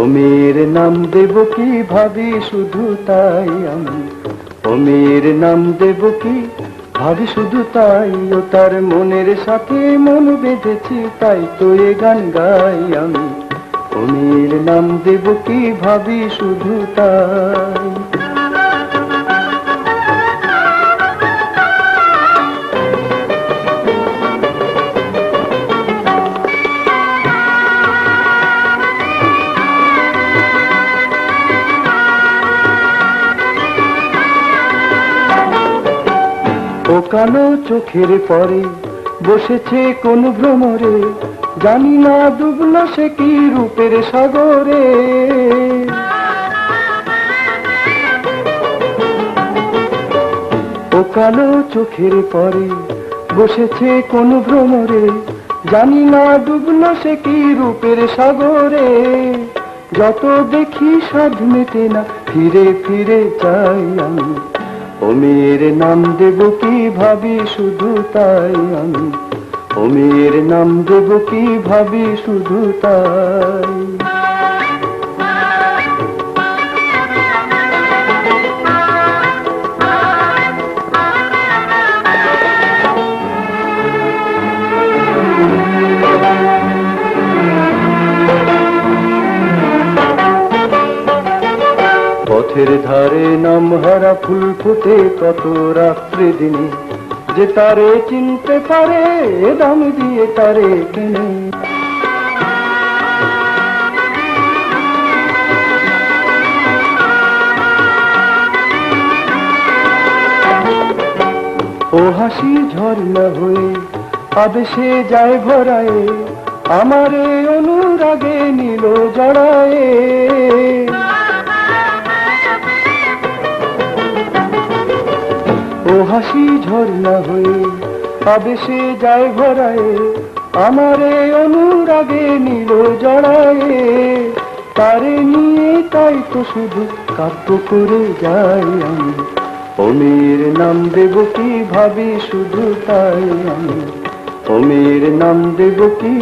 অমির নাম দেব কি ভাবি, শুধু তাই আমি। অমির নাম দেব কি ভাবি, শুধু তাই ও তার মনের সাথে মন বেঁধেছি, তাই তো এ গান গাই আমি। অমির নাম দেব কি ভাবি, শুধু তাই। ও কালো চোখের পরে বসেছে কোন ভ্রমরে। জানি না ডুবলো সে কি রূপের সাগরে। ও কালো চোখের পরে বসেছে কোন ভ্রমরে। জানি না ডুবলো সে কি রূপের সাগরে। যত দেখি সাধ মেটে না, ফিরে ফিরে চাই আমি। অমির নাম দেব কি ভাবি শুধু তাই আমি? অমির নাম দেব কি ভাবি শুধু তাই? নাম হারা ফুল ফুটে কত রাত্রি দিনে। যে তারে চিনতে পারে দাম দিয়ে তারে কিনে। ও হাসি ঝর্ণা হয়ে, আবেশে যায় ভরায়ে, আমারে অনুরাগে নিল জড়ায়ে। ও হাসি ঝর্ণা হয়ে আবেশে যায় ভরায়ে, আমারে অনুরাগে নিল জড়ায়ে। তারে নিয়ে তাই তো শুধু কাব্য করে যাই আমি। অমির নাম দেব কি ভাবি শুধু তাই আমি। অমির নাম দেব কি